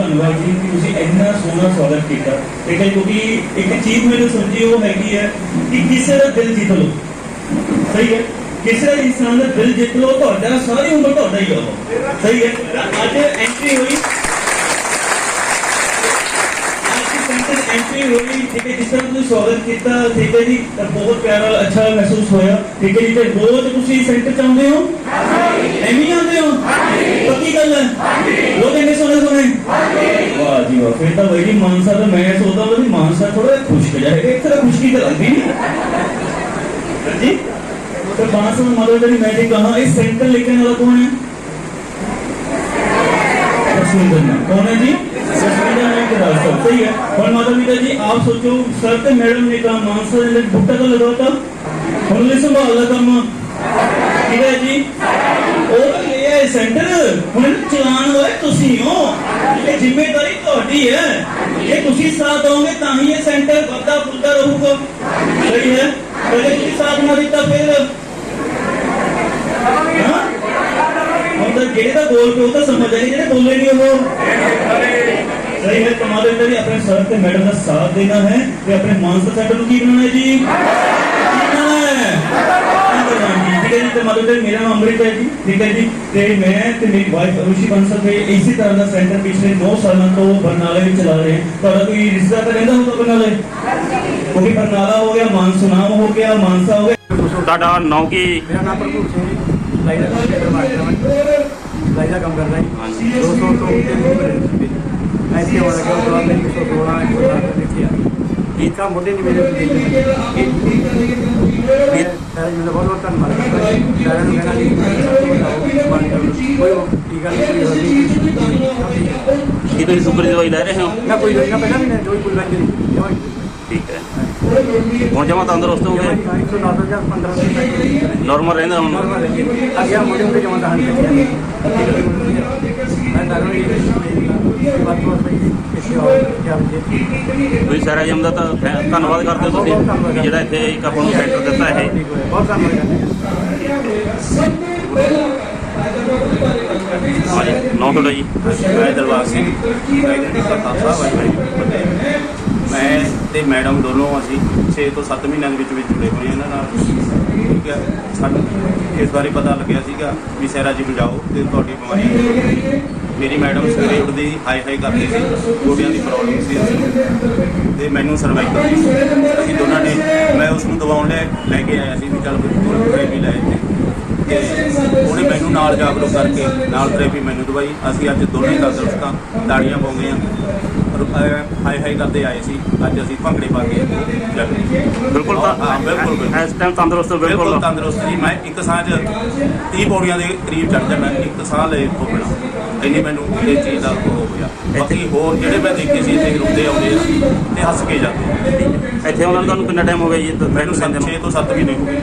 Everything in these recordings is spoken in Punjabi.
ਧੰਨਵਾਦ ਜੀ ਕਿ ਤੁਸੀਂ ਇੰਨਾ ਸੋਹਣਾ ਸਵਾਗਤ ਕੀਤਾ। ਠੀਕ ਹੈ ਕਿਉਂਕਿ ਇੱਕ ਚੀਜ਼ ਮੈਨੂੰ ਸਮਝੀ, ਉਹ ਹੈਗੀ ਹੈ ਕਿ ਕਿਸੇ ਦਾ ਦਿਲ ਜਿੱਤ ਲਓ। ਸਹੀ ਹੈ? ਕਿਸੇ ਇਨਸਾਨ ਦਾ ਦਿਲ ਜਿੱਤ ਲਓ, ਤੁਹਾਡਾ ਸਾਰੀ ਉਮਰ ਤੁਹਾਡਾ ਹੀ ਆ ਸਹੀ ਹੈ? ਅੱਜ ਐਂਟਰੀ ਹੋਈ। ਐਂਟਰੀ ਹੋਈ। ਠੀਕ ਹੈ, ਜਿਸ ਤਰ੍ਹਾਂ ਤੁਸੀਂ ਸਵਾਗਤ ਕੀਤਾ, ਠੀਕ ਹੈ ਜੀ ਬਹੁਤ ਪਿਆਰਾ ਅੱਛਾ ਮਹਿਸੂਸ ਹੋਇਆ। ਠੀਕ ਹੈ ਜੀ, ਤੇ ਰੋਜ਼ ਤੁਸੀਂ ਸੈਂਟਰ ਚ ਹੋ? एमई आते हो। पक्की कर लें लोग एमई सोने सोने। वाह जी वाह। फिर तो भाई मानसा तो मैं सोता हूँ मानसा थोड़ा खुश हो। जाएगा एक तरह खुश की तरह जी? तो मानसा में मदर तेरी मैंने कहा, इस सेंटर लेके आने वाला कौन है? कौन है जी? सही है। और माता पिता जी, आप सोचो, सर ते मैडम ने कहा, मानसा ने बुट्टा तो का लगा था उन्होंने संभाल का काम ठीक है जी? ਜੀ ਉਹ ਇਹ ਹੈ ਸੈਂਟਰ। ਹੁਣ ਇਹਨੂੰ ਚਲਾਉਣ ਵਾਲੇ ਤੁਸੀਂ ਹੋ। ਇਹ ਜ਼ਿੰਮੇਵਾਰੀ ਤੁਹਾਡੀ ਹੈ। ਜੇ ਤੁਸੀਂ ਸਾਥ ਦੋਗੇ ਤਾਂ ਹੀ ਇਹ ਸੈਂਟਰ ਵੱਧਦਾ ਫੁੱਲਦਾ ਰਹੂਗਾ। ਸਹੀ ਹੈ। ਪਹਿਲੇ ਤੁਸੀਂ ਸਾਥ ਨਾ ਦਿੱਤਾ ਫਿਰ। ਤਾਂ ਜਿਹੜੇ ਤਾਂ ਬੋਲ ਕੇ ਉਹ ਤਾਂ ਸਮਝ ਆਏ, ਜਿਹੜੇ ਬੋਲੇ ਨਹੀਂ ਉਹ। ਸਹੀ ਹੈ। ਕਮਾਲ ਹੈ ਵੀ ਆਪਣੇ ਸਰ ਤੇ ਮੈਡਮ ਦਾ ਸਾਥ ਦੇਣਾ ਹੈ ਤੇ ਆਪਣੇ ਮਾਨਸਾ ਸੈਂਟਰ ਨੂੰ ਕੀ ਬਣਾਉਣਾ ਹੈ ਜੀ ਕੀ ਬਣਾਉਣਾ ਹੈ ਕੀ ਕਰਨਾ ਜੀ ਠੀਕ ਹੈ ਜੀ ਤੇ ਮਤਲਬ ਕਿ ਮੇਰਾ ਨਾਮ ਅੰਮ੍ਰਿਤ ਹੈ ਜੀ। ਠੀਕ ਹੈ ਜੀ। ਤੇ ਮੈਂ ਤੇ ਮੇਰੀ ਵਾਈਫ ਰੁਸ਼ੀ ਬੰਸਲ ਦੇ ਇਸੇ ਤਰ੍ਹਾਂ ਦਾ ਸੈਂਟਰ ਪਿਛਲੇ 9 ਸਾਲਾਂ ਤੋਂ ਬਰਨਾਲੇ ਵਿੱਚ ਚਲਾ ਰਹੇ। ਹਾਂ ਤੁਹਾਡਾ ਕੋਈ ਰਿਸ਼ਤਾ ਤਾਂ ਰਹਿੰਦਾ ਹੋਊਗਾ ਬਰਨਾਲੇ? ਕਿਉਂਕਿ ਬਰਨਾਲਾ ਹੋ ਗਿਆ ਮਾਨਸੂਨਾਮ ਹੋ ਗਿਆ ਮਾਨਸਾ ਹੋ ਗਿਆ। ਤੁਹਾਡਾ ਨਾਂ ਕੀ? ਮੇਰਾ ਨਾਮ ਪ੍ਰਭੂ ਸਿੰਘ ਜੀ। ਲਾਈ ਦਾ ਕੰਮ ਕਰਦਾ ਹਾਂ। ਹਾਂ 200 ਤੋਂ ਮੈਂ ਇੱਥੇ ਆਉਣਾ ਕਿ ਉਹ ਮੇਰੀ 116 117 ਦੇਖਿਆ। ਇਹ ਕੰਮ ਮੁੰਡੇ ਨੇ ਮੇਰੇ ਤੇ ਜੀ ਦਾ ਬਹੁਤ ਬਹੁਤ ਧੰਨਵਾਦ ਸਾਰਿਆਂ ਨੂੰ ਕਹਿਣਾ ਜੀ ਕੋਈ ਕੀ ਗੱਲ ਨਹੀਂ ਹੋਈ ਕੀ ਤੁਸੀਂ ਸੁਪਰ ਦਵਾਈ ਲੈ ਰਹੇ ਹੋ? ਨਾ ਕੋਈ ਨਾ ਪਹਿਲਾਂ ਵੀ ਨਾ ਜੋਈ ਪੁੱਲ ਬੰਦ ਨਹੀਂ। ਠੀਕ ਹੈ। ਹੁਣ ਜਮਾ ਤੰਦਰੁਸਤ ਹੋ ਗਏ। 109 ਜਾਂ 15 ਨਾਰਮਲ ਰਹਿੰਦਾ ਹੁਣ। ਨੋਰਮਲ ਮੁੰਡੇ ਮੁੰਡੇ ਜਮਾਂ ਤਾਂ ਮੈਂ ਤਾਂ ਇਹ ਬਾਤ ਬਾਤ ਕਿਸੇ ਹੋਰ ਤੁਸੀਂ ਸਾਰਾ ਜਮ ਦਾ ਤਾਂ ਧੰਨਵਾਦ ਕਰਦੇ ਹੋ ਤੁਸੀਂ ਜਿਹੜਾ ਇੱਥੇ ਇੱਕ ਆਪਾਂ ਨੂੰ ਸੈਂਟਰ ਦਿੱਤਾ ਇਹ। ਬਹੁਤ ਧੰਨਵਾਦ ਹਾਂਜੀ, ਨਾਂ ਤੁਹਾਡਾ ਜੀ। ਮੈਂ ਦਰਬਾਰ ਸਿੰਘ ਆਈਡੈਂਟੀ ਖਾਲਸਾ, ਵਾਹਿਗੁਰੂ ਜੀ ਕੀ ਤੇ ਮੈਡਮ ਦੋਨੋਂ ਅਸੀਂ 6 ਤੋਂ 7 ਮਹੀਨਿਆਂ ਦੇ ਵਿੱਚ ਵਿੱਚ ਜੁੜੇ ਹੋਏ ਹਾਂ ਇਹਨਾਂ ਨਾਲ। ਠੀਕ ਹੈ। ਸਾਨੂੰ ਇਸ ਬਾਰੇ ਪਤਾ ਲੱਗਿਆ ਸੀਗਾ ਵੀ ਸਹਿਰਾ ਜੀ ਜਾਓ ਤੇ ਤੁਹਾਡੀ ਬਿਮਾਰੀ ਮੇਰੀ ਮੈਡਮ ਸਵੇਰੇ ਉੱਠਦੀ ਹਾਈ ਹਾਈ ਕਰਦੀ ਸੀ। ਗੋਡਿਆਂ ਦੀ ਪ੍ਰੋਬਲਮ ਸੀ ਉਸਨੂੰ ਤੇ ਮੈਨੂੰ ਸਰਵਾਈਕਲ ਦੀ ਸੀ। ਅਸੀਂ ਦੋਨਾਂ ਨੇ ਮੈਂ ਉਸ ਨੂੰ ਦਵਾਉਣ ਲੈ ਲੈ ਕੇ ਆਇਆ ਸੀ ਵੀ ਚੱਲ ਕੋਈ ਥੈਰੇਪੀ ਲੈ ਤੇ ਤੇ ਉਹਨੇ ਮੈਨੂੰ ਨਾਲ ਜਾਗਰੂਕ ਕਰਕੇ, ਨਾਲ ਥੈਰੇਪੀ ਮੈਨੂੰ ਦਵਾਈ। ਅਸੀਂ ਅੱਜ ਦੋਨੇ ਤੰਦਰੁਸਤ ਹਾਂ ਤਾੜੀਆਂ ਪਾਉਂਦੇ ਹਾਂ। ਹਾਈ ਹਾਈ ਕਰਦੇ ਆਏ ਸੀ। ਅੱਜ ਅਸੀਂ ਭੰਗੜੇ ਪਾ ਕੇ ਚੱਲੇ। ਬਿਲਕੁਲ ਹਾਂ ਬਿਲਕੁਲ ਬਿਲਕੁਲ। ਇਸ ਟਾਈਮ ਤੰਦਰੁਸਤ ਹੋ ਬਿਲਕੁਲ। ਬਿਲਕੁਲ ਤੰਦਰੁਸਤ ਜੀ। ਮੈਂ ਇੱਕ ਸਾਹ 'ਚ 30 ਪੌੜੀਆਂ ਦੇ ਕਰੀਬ ਚੜ ਜਾਣਾ ਇੱਕ ਸਾਹ ਲੈ ਫੋਕਣਾ ਇੰਨੀ ਮੈਨੂੰ ਇਹ ਚੀਜ਼ ਦਾ ਉਹ ਹੋ ਗਿਆ ਬਾਕੀ ਹੋਰ ਜਿਹੜੇ ਮੈਂ ਦੇਖੇ ਸੀ ਇੱਥੇ ਰੁਕਦੇ ਆਉਂਦੇ ਆ ਤੇ ਹੱਸ ਕੇ ਜਾਂਦੇ ਆ। ਇੱਥੇ ਉਹਨਾਂ ਨੂੰ ਤੁਹਾਨੂੰ ਕਿੰਨਾ ਟਾਈਮ ਹੋ ਗਿਆ ਜੀ? ਮੈਨੂੰ 6 ਤੋਂ 7 ਮਹੀਨੇ ਹੋ ਗਏ।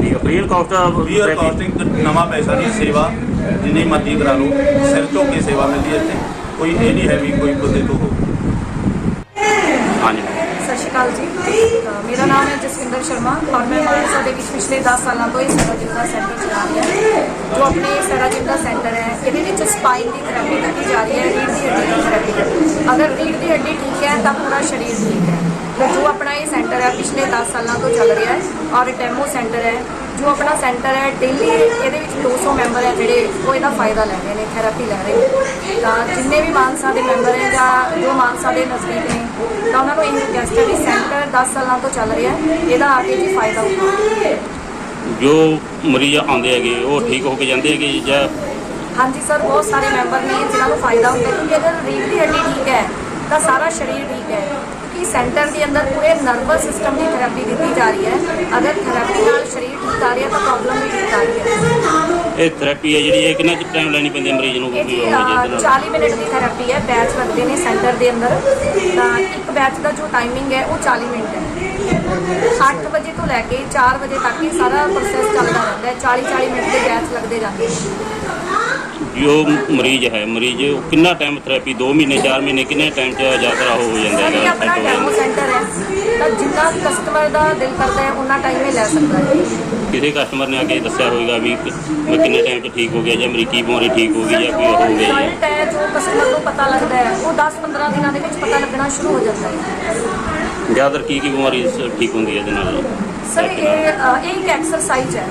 ਠੀਕ ਹੈ ਫ੍ਰੀ ਕਾਸਟ ਵੀਅਰ ਕਾਸਟਿੰਗ ਨਵਾਂ ਪੈਸਾ ਨਹੀਂ ਸੇਵਾ। ਜਿੰਨੀ ਮਰਜ਼ੀ ਕਰਾ ਲਓ ਸਿਰ ਝੁੱਕ ਸੇਵਾ ਮਿਲਦੀ ਹੈ ਇੱਥੇ। ਕੋਈ ਇਹ ਨਹੀਂ ਹੈ ਵੀ ਕੋਈ ਬੰਦੇ ਤੋਂ ਹੋ। ਅਕਾਲ ਜੀ। ਮੇਰਾ ਨਾਮ ਹੈ ਜਸਵਿੰਦਰ ਸ਼ਰਮਾ ਔਰ ਮੈਂ ਮਾਨਸਾ ਦੇ ਵਿੱਚ ਪਿਛਲੇ 10 ਸਾਲਾਂ ਤੋਂ ਇਹ ਸੈਰਾਜਿਮ ਦਾ ਸੈਂਟਰ ਚਲਾ ਰਹੀ ਹਾਂ। ਜੋ ਆਪਣੇ ਸੈਰਾਜਿਮ ਦਾ ਸੈਂਟਰ ਹੈ, ਇਹਦੇ ਵਿੱਚ ਸਪਾਈਨ ਦੀ ਥੈਰੇਪੀ ਕੀਤੀ ਜਾ ਰਹੀ ਹੈ ਰੀੜ ਦੀ ਹੱਡੀ ਦੀ ਥੈਰੇਪੀ ਅਗਰ ਰੀੜ ਦੀ ਹੱਡੀ ਠੀਕ ਹੈ ਤਾਂ ਪੂਰਾ ਸਰੀਰ ਠੀਕ ਹੈ। ਜੋ ਆਪਣਾ ਇਹ ਸੈਂਟਰ ਹੈ ਪਿਛਲੇ 10 ਸਾਲਾਂ ਤੋਂ ਚੱਲ ਰਿਹਾ ਹੈ ਔਰ ਡੈਮੋ ਸੈਂਟਰ ਹੈ ਜੋ ਆਪਣਾ ਸੈਂਟਰ ਹੈ ਡੇਲੀ ਇਹਦੇ ਵਿੱਚ 200 ਉਹ ਇਹਦਾ ਫਾਇਦਾ ਲੈ ਰਹੇ ਨੇ ਥੈਰੇਪੀ ਲੈ ਰਹੇ ਨੇ। ਤਾਂ ਜਿੰਨੇ ਵੀ ਮਾਨਸਾ ਦੇ ਮੈਂਬਰ ਹੈ ਜਾਂ ਜੋ ਮਾਨਸਾ ਦੇ ਨਜ਼ਦੀਕ ਨੇ ਤਾਂ ਉਹਨਾਂ ਨੂੰ ਇਹ ਰਿਕਵੈਸਟ ਹੈ ਵੀ ਸੈਂਟਰ 10 ਸਾਲਾਂ ਤੋਂ ਚੱਲ ਰਿਹਾ ਹੈ ਇਹਦਾ ਆ ਕੇ ਜੀ ਫਾਇਦਾ ਉਠਾਓ ਜੋ ਮਰੀਜ਼ ਆਉਂਦੇ ਹੈਗੇ ਉਹ ਠੀਕ ਹੋ ਕੇ ਜਾਂਦੇ ਹੈਗੇ ਜਾਂ ਹਾਂਜੀ ਸਰ ਬਹੁਤ ਸਾਰੇ ਮੈਂਬਰ ਨੇ ਜਿਨ੍ਹਾਂ ਨੂੰ ਫਾਇਦਾ ਹੁੰਦਾ ਹੈ ਕਿਉਂਕਿ ਅਗਰ ਰੀੜ੍ਹ ਦੀ ਹੱਡੀ ਠੀਕ ਹੈ ਤਾਂ ਸਾਰਾ ਸਰੀਰ ਠੀਕ ਹੈ। ਸੈਂਟਰ ਦੇ ਅੰਦਰ ਪੂਰੇ ਨਰਵਸ ਸਿਸਟਮ ਦੀ ਥੈਰੇਪੀ ਦਿੱਤੀ ਜਾ ਰਹੀ ਹੈ। ਅਗਰ ਥੈਰੇਪੀ ਨਾਲ ਸਰੀਰ ਠੀਕ ਆ ਰਿਹਾ ਤਾਂ ਪ੍ਰੋਬਲਮ ਵੀ ਠੀਕ ਆ ਰਹੀ ਹੈ। ਇਹ ਥੈਰੇਪੀ ਹੈ ਜਿਹੜੀ ਇਹ ਕਿੰਨਾ ਕੁ ਟਾਈਮ ਲੈਣੀ ਪੈਂਦੀ ਹੈ ਮਰੀਜ਼ ਨੂੰ ਇਹ ਵੀ ਜੀ ਉਹ ਹੋ ਜਾਏ ਇਹਦੇ ਨਾਲ? 40 ਮਿੰਟ ਦੀ ਥੈਰੇਪੀ ਹੈ ਬੈਚ ਲੱਗਦੇ ਨੇ ਸੈਂਟਰ ਦੇ ਅੰਦਰ। ਤਾਂ ਇੱਕ ਬੈਚ ਦਾ ਜੋ ਟਾਈਮਿੰਗ ਹੈ ਉਹ 40 ਮਿੰਟ ਹੈ। 8 ਵਜੇ ਤੋਂ ਲੈ ਕੇ 4 ਵਜੇ ਤੱਕ ਇਹ ਸਾਰਾ ਪ੍ਰੋਸੈਸ ਚੱਲਦਾ ਰਹਿੰਦਾ ਹੈ। 40 40 ਮਿੰਟ ਦੇ ਬੈਚ ਲੱਗਦੇ ਜਾਂਦੇ ਨੇ। ਜੋ ਮਰੀਜ਼ ਹੈ ਮਰੀਜ਼ ਉਹ ਕਿੰਨਾ ਟਾਈਮ ਥੈਰੇਪੀ 2 ਮਹੀਨੇ 4 ਮਹੀਨੇ ਕਿੰਨੇ ਟਾਈਮ ਚ ਜ਼ਿਆਦਾ ਹੋ ਜਾਂਦਾ ਹੈਗਾ ਆਪਣਾ ਹੋ ਡੈਮੋ ਸੈਂਟਰ ਹੈ। ਤਾਂ ਜਿੰਨਾ ਕਸਟਮਰ ਦਾ ਦਿਲ ਕਰਦਾ ਹੈ ਉਹਨਾਂ ਟਾਈਮ ਇਹ ਲੈ ਸਕਦਾ ਹੈ। ਕਿਸੇ ਕਸਟਮਰ ਨੇ ਆ ਕੇ ਦੱਸਿਆ ਹੋਵੇਗਾ ਵੀ ਮੈਂ ਕਿੰਨੇ ਟਾਈਮ ਚ ਠੀਕ ਹੋ ਗਿਆ ਜਾਂ ਮੇਰੀ ਕੀ ਬਿਮਾਰੀ ਠੀਕ ਹੋ ਗਈ ਜਾਂ ਕੋਈ ਹੋ ਗਈ। ਹੈ ਰਿਜ਼ਲਟ ਹੈ ਜੋ ਕਸਟਮਰ ਨੂੰ ਪਤਾ ਲੱਗਦਾ ਹੈ ਉਹ 10-15 ਦਿਨਾਂ ਦੇ ਵਿੱਚ ਪਤਾ ਲੱਗਣਾ ਸ਼ੁਰੂ ਹੋ ਜਾਂਦਾ ਹੈ। ਜ਼ਿਆਦਾਤਰ ਕੀ ਕੀ ਬਿਮਾਰੀ ਠੀਕ ਹੁੰਦੀ ਹੈ ਇਹਦੇ ਨਾਲ? ਸਰ ਇਹ ਇਹ ਇੱਕ ਐਕਸਰਸਾਈਜ਼ ਹੈ।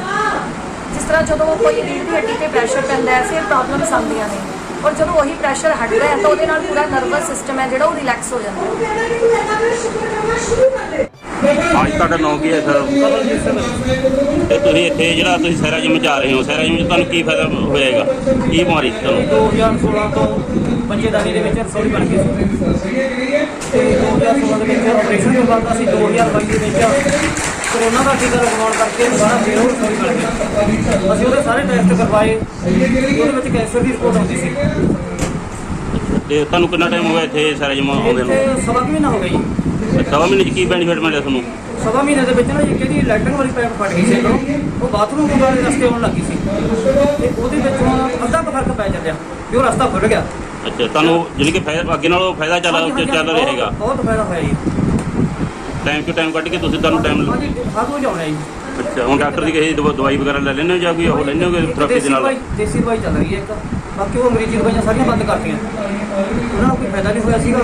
ਜਿਸ ਤਰ੍ਹਾਂ ਜਦੋਂ ਕੋਈ ਰੀੜ੍ਹ ਦੀ ਹੱਡੀ ਤੇ ਪ੍ਰੈਸ਼ਰ ਪੈਂਦਾ ਹੈ ਫਿਰ ਪ੍ਰੋਬਲਮਸ ਆਉਂਦੀਆਂ ਨੇ। ਔਰ ਜਦੋਂ ਉਹੀ ਪ੍ਰੈਸ਼ਰ ਹਟਦਾ ਹੈ ਤਾਂ ਉਹਦੇ ਨਾਲ ਪੂਰਾ ਨਰਵਸ ਸਿਸਟਮ ਹੈ ਜਿਹੜਾ ਉਹ ਰਿਲੈਕਸ ਹੋ ਜਾਂਦਾ ਹੈ। ਅੱਜ ਤੁਹਾਡਾ ਨਾਮ ਕੀ ਹੈ ਸਰ? ਤੇ ਤੁਸੀਂ ਇੱਥੇ ਜਿਹੜਾ ਤੁਸੀਂ ਸਹਿਰਾ ਜਿਮ ਆ ਰਹੇ ਹੋ ਸਹਿਰਾ ਜਿਮ ਤੁਹਾਨੂੰ ਕੀ ਫਾਇਦਾ ਹੋਏਗਾ? ਕੀ ਬਿਮਾਰੀ ਤੁਹਾਨੂੰ? 2016 ਤੋਂ ਪੰਜੇਦਾਰੀ ਦੇ ਵਿੱਚ ਰਸੋਈ ਬਣ ਗਈ ਸੀ। ਤੇ 2016 ਦੇ ਵਿੱਚ ਆਪਰੇਸ਼ਨ ਕਰਵਾਉਂਦਾ ਸੀ। 2022 ਦੇ ਵਿੱਚ ਕਰੋਨਾ ਦਾ ਟੀਕਾ ਲਗਵਾਉਣ ਕਰਕੇ ਦੁਬਾਰਾ ਫੇਰ ਉਹ ਰਸੋਈ ਬਣ ਗਈ ਅਸੀਂ ਉਹਦੇ ਸਾਰੇ ਟੈਸਟ ਕਰਵਾਏ। ਉਹਦੇ ਵਿੱਚ ਕੈਂਸਰ ਦੀ ਰਿਪੋਰਟ ਆਉਂਦੀ ਸੀ। ਤੇ ਤੁਹਾਨੂੰ ਕਿੰਨਾ ਟਾਈਮ ਹੋ ਗਿਆ ਇੱਥੇ ਸਹਿਰਾ ਜਿਮ ਆਉਂਦੇ ਨੂੰ? ਇੱਥੇ ਸਵਾ ਕੁ ਮਹੀਨਾ ਹੋ ਗਿਆ ਜੀ। ਸਵਾ ਮਹੀਨੇ ਚ ਕੀ ਬੈਨੀਫਿਟ ਮਿਲਿਆ ਤੁਹਾਨੂੰ? ਸਵਾ ਮਹੀਨੇ ਦੇ ਵਿੱਚ ਨਾ ਜੀ ਕਿਹਦੀ ਲੈਟਰਨ ਵਾਲੀ ਪਾਈਪ ਫਟ ਗਈ ਸੀ ਇੱਧਰੋਂ ਉਹ ਬਾਥਰੂਮ ਵਾਲੇ ਰਸਤੇ ਆਉਣ ਲੱਗੀ ਸੀ। ਤੇ ਉਹਦੇ ਵਿੱਚ ਅੱਧਾ ਕੁ ਫ਼ਰਕ ਪੈ ਚੱਲਿਆ ਵੀ ਉਹ ਰਸਤਾ ਖੁੱਲ ਗਿਆ। ਅੱਛਾ ਤੁਹਾਨੂੰ ਜਿਹੜੀ ਕਿ ਫਾਇਦਾ ਅੱਗੇ ਨਾਲੋਂ ਫਾਇਦਾ ਚੱਲ ਹਾਂਜੀ, ਹਾਂਜੀ, ਚੱਲ ਬਹੁਤ- ਰਹੇਗਾ ਬਹੁਤ ਫਾਇਦਾ ਹੋਇਆ ਜੀ। ਟਾਈਮ ਟੂ ਟਾਈਮ ਕੱਢ ਕੇ ਤੁਸੀਂ ਤੁਹਾਨੂੰ ਟਾਈਮ ਹਰ ਰੋਜ਼ ਆਉਣਾ ਜੀ। ਅੱਛਾ ਹੁਣ ਡਾਕਟਰ ਦੀ ਕਿਸੇ ਦਵਾ- ਦਵਾਈ ਵਗੈਰਾ ਲੈ ਲੈਂਦੇ ਹੋ ਜਾਂ ਕੋਈ ਉਹ ਲੈਂਦੇ ਹੋ ਥੈਰੇਪੀ ਦੇਸੀ ਦੇ ਨਾਲ? ਦਵਾਈ ਦੇਸੀ ਦਵਾਈ ਚੱਲ ਰਹੀ ਹੈ ਇੱਕ। ਬਾਕੀ ਉਹ ਅੰਗਰੇਜ਼ੀ ਦਵਾਈਆਂ ਸਾਰੀਆਂ ਬੰਦ ਕਰਤੀਆਂ। ਉਹਨਾਂ ਨੂੰ ਕੋਈ ਫਾਇਦਾ ਨਹੀਂ ਹੋਇਆ ਸੀਗਾ।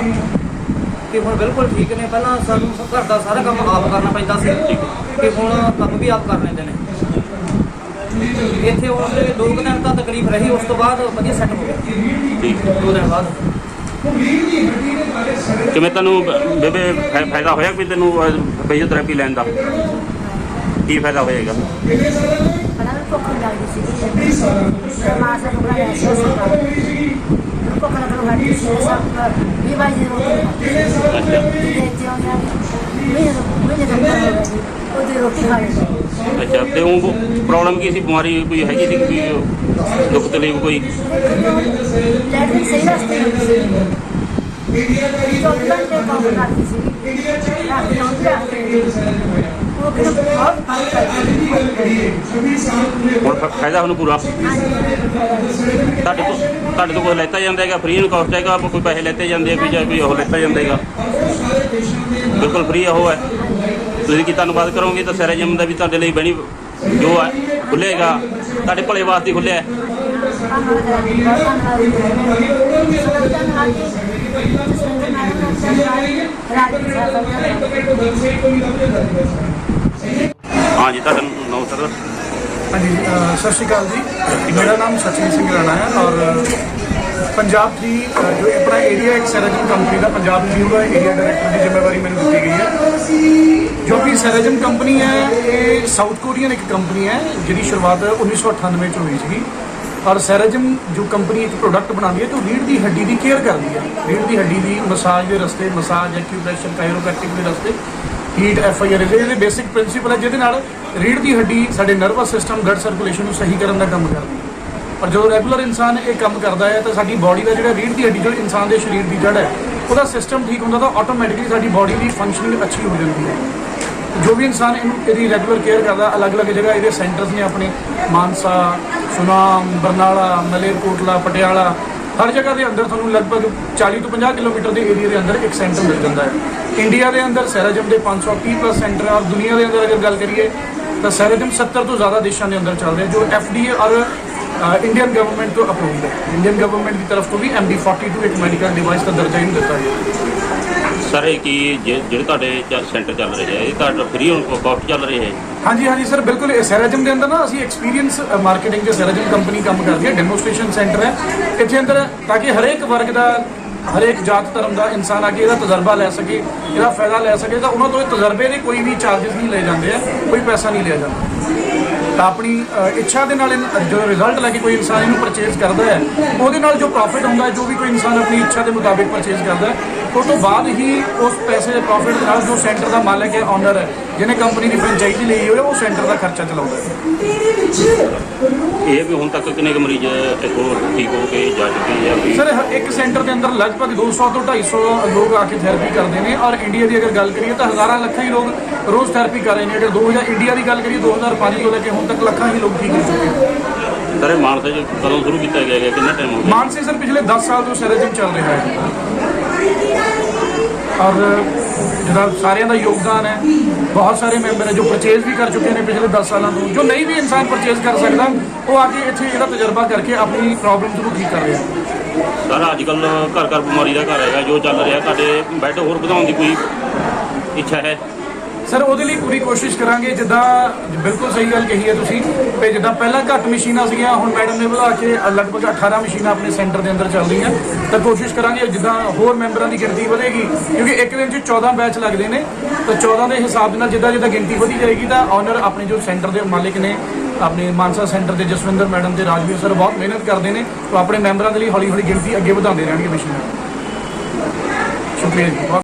ਤੇ ਹੁਣ ਬਿਲਕੁਲ ਠੀਕ ਨੇ। ਪਹਿਲਾਂ ਸਾਨੂੰ ਘਰ ਦਾ ਸਾਰਾ ਕੰਮ ਆਪ ਕਰਨਾ ਪੈਂਦਾ ਸੀ। ਤੇ ਹੁਣ ਕੰਮ ਵੀ ਆਪ ਕਰ ਲੈਂਦੇ ਨੇ ਇੱਥੇ ਉਹ ਦੋ ਕੁ ਦਿਨ ਤਾਂ ਤਕਲੀਫ ਰਹੀ ਉਸ ਤੋਂ ਬਾਅਦ ਵਧੀਆ ਸੈੱਟ ਹੋ ਗਿਆ। ਠੀਕ ਦੋ ਦਿਨ ਬਾਅਦ। ਕਿਵੇਂ ਤੁਹਾਨੂੰ ਬ- ਬੇਬੇ ਫਾਇ- ਫਾਇਦਾ ਹੋਇਆ ਕੋਈ ਤੈਨੂੰ ਫਿਜ਼ੀਓਥੈਰੇਪੀ ਲੈਣ ਦਾ ਕੀ ਫਾਇਦਾ ਹੋਏਗਾ Padahal kok kendal di sini sama saya bukan ya saya suka kok kalau kalau nggak di sini saya ini banyak roti ਅੱਛਾ ini tiangnya ini ini dokter ਉਹ ਦੀ ਰੋਟੀ ਖਾਣੀ ਅੱਛਾ ਤੇ ਉਹ ਪ੍ਰੋਬਲਮ ਕੀ? ਸੀ? ਬਿਮਾਰੀ ਕੋਈ ਹੈਗੀ ਸੀ ਕੋਈ ਦੁੱਖ ਤਕਲੀਫ ਕੋਈ? ਸਹੀ ਰਸਤੇ ਕੰਮ ਕਰਦੀ ਸੀ। ਰਾਤ ਨੂੰ ਉਹ ਕਿਹੜਾ ਬਹੁਤ ਹੁਣ ਫ- ਫਾਇਦਾ ਉਹਨੂੰ ਪੂਰਾ? ਤੁਹਾਡੇ ਤੋਂ ਤੁਹਾਡੇ ਤੋਂ ਕੋਈ ਲੈਤਾ ਜਾਂਦਾ ਹੈਗਾ? ਫ੍ਰੀ ਨੂੰ ਕਾਸਟ ਹੈਗਾ? ਕੋਈ ਪੈਸੇ ਲੈਤੇ ਜਾਂਦੇ ਆ ਕੋਈ ਜਾਂ ਕੋਈ ਉਹ ਲੈਤਾ ਜਾਂਦਾ ਹੈਗਾ? ਬਿਲਕੁਲ ਫ੍ਰੀ ਉਹ ਹੈ। ਤੁਸੀਂ ਕੀ ਧੰਨਵਾਦ ਕਰੋਗੇ? ਤਾਂ ਸਹਿਰਾ ਜਿਮ ਦਾ ਵੀ ਤੁਹਾਡੇ ਲਈ ਬਣੀ ਜੋ ਹੈ ਖੁੱਲੇਗਾ ਤੁਹਾਡੇ ਭਲੇ ਵਾਸਤੇ ਖੁੱਲਿਆ ਹੈ ਹਾਂਜੀ ਤੁਹਾਡਾ ਨਾਮ ਸਰ ਹਾਂਜੀ ਸਤਿ ਸ਼੍ਰੀ ਅਕਾਲ ਜੀ। ਮੇਰਾ ਨਾਮ ਸਚਿਨ ਸਿੰਘ ਰਾਣਾ ਹੈ ਔਰ ਪੰਜਾਬ ਦੀ ਜੋ ਆਪਣਾ ਏਰੀਆ ਇੱਕ ਸੈਰਾਜਮ ਕੰਪਨੀ ਦਾ, ਪੰਜਾਬ ਦੀ ਉਹਦਾ ਏਰੀਆ ਡਾਇਰੈਕਟਰ ਦੀ ਜ਼ਿੰਮੇਵਾਰੀ ਮੈਨੂੰ ਦਿੱਤੀ ਗਈ ਹੈ। ਜੋ ਕਿ ਸੈਰਾਜਨ ਕੰਪਨੀ ਹੈ, ਇਹ ਸਾਊਥ ਕੋਰੀਅਨ ਇੱਕ ਕੰਪਨੀ ਹੈ, ਜਿਹਦੀ ਸ਼ੁਰੂਆਤ 1998 ਚ ਹੋਈ ਸੀਗੀ। ਔਰ ਸੈਰਾਜਮ ਜੋ ਕੰਪਨੀ ਇੱਕ ਪ੍ਰੋਡਕਟ ਬਣਾਉਂਦੀ ਹੈ ਜੋ ਰੀੜ ਦੀ ਹੱਡੀ ਦੀ ਕੇਅਰ ਕਰਦੀ ਹੈ। ਰੀੜ ਦੀ ਹੱਡੀ ਦੀ ਮਸਾਜ ਦੇ ਰਸਤੇ, ਮਸਾਜ ਐਕਿਊਪ੍ਰੈਸ਼ਰ ਕਾਇਰੋਪ੍ਰੈਕਟਿਕ ਦੇ ਰਸਤੇ ਹੀਟ ਐਫ ਆਈ ਆਰ ਇਹਦੇ ਬੇਸਿਕ ਪ੍ਰਿੰਸੀਪਲ ਹੈ, ਜਿਹਦੇ ਨਾਲ ਰੀੜ ਦੀ ਹੱਡੀ ਸਾਡੇ ਨਰਵਸ ਸਿਸਟਮ ਬਲੱਡ ਸਰਕੂਲੇਸ਼ਨ ਨੂੰ ਸਹੀ ਕਰਨ ਦਾ ਕੰਮ ਕਰਦੀ ਹੈ। ਪਰ ਜਦੋਂ ਰੈਗੂਲਰ ਇਨਸਾਨ ਇਹ ਕੰਮ ਕਰਦਾ ਹੈ ਤਾਂ ਸਾਡੀ ਬਾਡੀ ਦਾ ਜਿਹੜਾ ਰੀੜ੍ਹ ਦੀ ਹੱਡੀ ਜੋ ਇਨਸਾਨ ਦੇ ਸਰੀਰ ਦੀ ਜੜ ਹੈ, ਉਹਦਾ ਸਿਸਟਮ ਠੀਕ ਹੁੰਦਾ ਤਾਂ ਆਟੋਮੈਟਿਕਲੀ ਸਾਡੀ ਬਾਡੀ ਦੀ ਫੰਕਸ਼ਨਿੰਗ ਅੱਛੀ ਹੋ ਜਾਂਦੀ ਹੈ। ਜੋ ਵੀ ਇਨਸਾਨ ਇਹਨੂੰ ਇਹਦੀ ਰੈਗੂਲਰ ਕੇਅਰ ਕਰਦਾ, ਅਲੱਗ-ਅਲੱਗ ਜਗ੍ਹਾ ਇਹਦੇ ਸੈਂਟਰਸ ਨੇ ਆਪਣੇ, ਮਾਨਸਾ, ਸੁਨਾਮ, ਬਰਨਾਲਾ ਮਲੇਰਕੋਟਲਾ ਪਟਿਆਲਾ, ਹਰ ਜਗ੍ਹਾ ਦੇ ਅੰਦਰ ਤੁਹਾਨੂੰ ਲਗਭਗ 40 ਤੋਂ 50 ਕਿਲੋਮੀਟਰ ਦੇ ਏਰੀਆ ਦੇ ਅੰਦਰ ਇੱਕ ਸੈਂਟਰ ਮਿਲ ਜਾਂਦਾ ਹੈ। ਇੰਡੀਆ ਦੇ ਅੰਦਰ ਸੈਰਾਜਮ ਦੇ 530 ਪਲੱਸ ਸੈਂਟਰ ਹੈ ਔਰ ਦੁਨੀਆ ਦੇ ਅੰਦਰ ਅਗਰ ਗੱਲ ਕਰੀਏ ਤਾਂ ਸੈਰਾਜਮ 70 ਤੋਂ ਜ਼ਿਆਦਾ ਦੇਸ਼ਾਂ ਦੇ ਅੰਦਰ ਚੱਲਦੇ ਰਿਹਾ ਜੋ ਐਫਡੀਏ ਔਰ ਇੰਡੀਅਨ ਗਵਰਨਮੈਂਟ ਤੋਂ ਅਪਰੂਵਡ ਹੈ। ਇੰਡੀਅਨ ਗਵਰਨਮੈਂਟ ਦੀ ਤਰਫ ਤੋਂ ਵੀ MD42 ਇੱਕ ਮੈਡੀਕਲ ਡਿਵਾਈਸ ਦਾ ਦਰਜਾ ਇਹਨੂੰ ਦਿੱਤਾ ਗਿਆ। ਸਰ ਇਹ ਕੀ ਜੇ- ਜਿਹੜੇ ਤੁਹਾਡੇ ਚ- ਸੈਂਟਰ ਚੱਲ ਰਹੇ ਹੈ ਇਹ ਤੁਹਾਡਾ ਫ੍ਰੀ ਹੁਣ ਕਾਸਟ ਚੱਲ ਰਿਹਾ ਹੈ? ਹਾਂਜੀ ਹਾਂਜੀ ਸਰ ਬਿਲਕੁਲ ਇਹ ਸੈਰਾਜਮ ਦੇ ਅੰਦਰ ਨਾ ਅਸੀਂ ਐਕਸਪੀਰੀਅੰਸ ਮਾਰਕੀਟਿੰਗ ਦੇ ਸੈਰਾਜਮ ਕੰਪਨੀ ਕੰਮ ਕਰਦੀ ਹੈ ਡੈਮੋਸਟ੍ਰੇਸ਼ਨ ਸੈਂਟਰ ਹੈ। ਇੱਥੇ ਅੰਦਰ ਤਾਂ ਕਿ ਹਰੇਕ ਵਰਗ ਦਾ ਹਰੇਕ ਜਾਤ ਧਰਮ ਦਾ ਇਨਸਾਨ ਆ ਕੇ ਇਹਦਾ ਤਜਰਬਾ ਲੈ ਸਕੇ ਇਹਦਾ ਫਾਇਦਾ ਲੈ ਸਕੇ ਤਾਂ ਉਹਨਾਂ ਤੋਂ ਇਹ ਤਜਰਬੇ ਦੇ ਕੋਈ ਵੀ ਚਾਰजेस ਨਹੀਂ ਲਏ ਜਾਂਦੇ ਆ ਕੋਈ ਪੈਸਾ ਨਹੀਂ ਲਿਆ ਜਾਂਦਾ। ਤਾਂ ਆਪਣੀ ਇੱਛਾ ਦੇ ਨਾਲ ਇਨ- ਜੋ ਰਿਜ਼ਲਟ ਲੈ ਕੇ ਕੋਈ ਇਨਸਾਨ ਇਹਨੂੰ ਪਰਚੇਸ ਕਰਦਾ ਹੈ, ਉਹਦੇ ਨਾਲ ਜੋ ਪ੍ਰੋਫਿਟ ਹੁੰਦਾ ਜੋ ਵੀ ਕੋਈ ਇਨਸਾਨ ਆਪਣੀ ਇੱਛਾ ਦੇ ਮੁਤਾਬਿਕ ਪਰਚੇਜ਼ ਕਰਦਾ ਹੈ ਉਸ ਤੋਂ ਬਾਅਦ ਹੀ ਉਸ ਪੈਸੇ ਦੇ ਪ੍ਰੋਫਿਟ ਦੇ ਨਾਲ ਜੋ ਸੈਂਟਰ ਦਾ ਮਾਲਕ ਹੈ ਓਨਰ ਹੈ ਜਿਹਨੇ ਕੰਪਨੀ ਦੀ ਫਰੈਂਚਾਈਜ਼ੀ ਲਈ ਹੋਈ ਹੈ ਉਹ ਸੈਂਟਰ ਦਾ ਖਰਚਾ ਚਲਾਉਂਦਾ ਹੈ। ਇਹ ਵੀ ਹੁਣ ਤੱਕ ਕਿੰਨੇ ਕੁ ਮਰੀਜ਼ ਇੱਥੋਂ ਠੀਕ ਹੋ ਕੇ ਜਾ ਚੁੱਕੇ ਆ ਵੀ? ਸਰ ਇੱਕ ਸੈਂਟਰ ਦੇ ਅੰਦਰ ਲਗਭਗ 200 ਤੋਂ 250 ਲੋਕ ਆ ਕੇ ਥੈਰੇਪੀ ਕਰਦੇ ਨੇ ਔਰ ਇੰਡੀਆ ਦੀ ਅਗਰ ਗੱਲ ਕਰੀਏ ਤਾਂ ਹਜ਼ਾਰਾਂ ਲੱਖਾਂ ਹੀ ਲੋਕ ਰੋਜ਼ ਥੈਰੇਪੀ ਕਰ ਰਹੇ ਨੇ। ਅਗਰ 2000 ਇੰਡੀਆ ਦੀ ਗੱਲ ਕਰੀਏ 2005 ਤੋਂ ਲੈ ਕੇ ਹੁਣ ਤੱਕ ਲੱਖਾਂ ਹੀ ਲੋਕ ਠੀਕ ਹੋ ਚੁੱਕੇ ਨੇ। ਸਰ ਇਹ ਮਾਨਸਾ ਚ ਕਦੋਂ ਸ਼ੁਰੂ ਕੀਤਾ ਗਿਆ ਕਿੰਨਾ ਟਾਈਮ ਹੋ ਗਿਆ? ਮਾਨਸੇ ਸਰ ਪਿਛਲੇ 10 ਸਾਲ ਤੋਂ ਸੈਰਾਜਮ ਚੱਲ ਰਿਹਾ ਹੈ। ਔਰ ਜਿਹਦਾ ਸਾਰਿਆਂ ਦਾ ਯੋਗਦਾਨ ਹੈ, ਬਹੁਤ ਸਾਰੇ ਮੈਂਬਰ ਹੈ ਜੋ ਪਰਚੇਜ਼ ਵੀ ਕਰ ਚੁੱਕੇ ਨੇ ਪਿਛਲੇ 10 ਸਾਲਾਂ ਤੋਂ, ਜੋ ਨਹੀਂ ਵੀ ਇਨਸਾਨ ਪਰਚੇਜ਼ ਕਰ ਸਕਦਾ, ਉਹ ਆ ਕੇ ਇੱਥੇ ਇਹਦਾ ਤਜਰਬਾ ਕਰਕੇ ਆਪਣੀ ਪ੍ਰੋਬਲਮ ਨੂੰ ਠੀਕ ਕਰ ਰਿਹਾ ਸਰ ਅੱਜ ਕੱਲ ਘਰ ਘਰ ਬਿਮਾਰੀ ਦਾ ਘਰ ਹੈਗਾ, ਜੋ ਚੱਲ ਰਿਹਾ, ਤੁਹਾਡੇ ਬੈੱਡ ਹੋਰ ਵਧਾਉਣ ਦੀ ਕੋਈ ਇੱਛਾ ਹੈ? ਸਰ, ਉਹਦੇ ਲਈ ਪੂਰੀ ਕੋਸ਼ਿਸ਼ ਕਰਾਂਗੇ, ਜਿੱਦਾਂ ਬਿਲਕੁਲ ਸਹੀ ਗੱਲ ਕਹੀ ਹੈ ਤੁਸੀਂ, ਤੇ ਜਿੱਦਾਂ ਪਹਿਲਾਂ ਘੱਟ ਮਸ਼ੀਨਾਂ ਸੀਗੀਆਂ, ਹੁਣ ਮੈਡਮ ਨੇ ਵਧਾ ਕੇ ਲਗਭਗ 18 ਮਸ਼ੀਨਾਂ ਆਪਣੇ ਸੈਂਟਰ ਦੇ ਅੰਦਰ ਚੱਲ ਰਹੀਆਂ। ਤਾਂ ਕੋਸ਼ਿਸ਼ ਕਰਾਂਗੇ ਜਿੱਦਾਂ ਹੋਰ ਮੈਂਬਰਾਂ ਦੀ ਗਿਣਤੀ ਵਧੇਗੀ, ਕਿਉਂਕਿ ਇੱਕ ਦਿਨ 'ਚ 14 ਬੈਚ ਲੱਗਦੇ ਨੇ। ਤਾਂ 14 ਦੇ ਹਿਸਾਬ ਦੇ ਨਾਲ ਜਿੱਦਾਂ ਜਿੱਦਾਂ ਗਿਣਤੀ ਵਧੀ ਜਾਏਗੀ, ਤਾਂ ਓਨਰ ਆਪਣੇ ਜੋ ਸੈਂਟਰ ਦੇ ਮਾਲਕ ਨੇ, ਆਪਣੇ ਮਾਨਸਾ ਸੈਂਟਰ ਦੇ ਜਸਵਿੰਦਰ ਮੈਡਮ ਤੇ ਰਾਜਵੀਰ ਸਰ ਬਹੁਤ ਮਿਹਨਤ ਕਰਦੇ ਨੇ ਤਾਂ ਆਪਣੇ ਮੈਂਬਰਾਂ ਦੇ ਲਈ ਹੌਲੀ ਹੌਲੀ ਗਿਣਤੀ ਅੱਗੇ ਵਧਾਉਂਦੇ ਰਹਿਣਗੇ ਮਸ਼ੀਨਾਂ। ਸ਼ੁਕਰੀਆ ਜੀ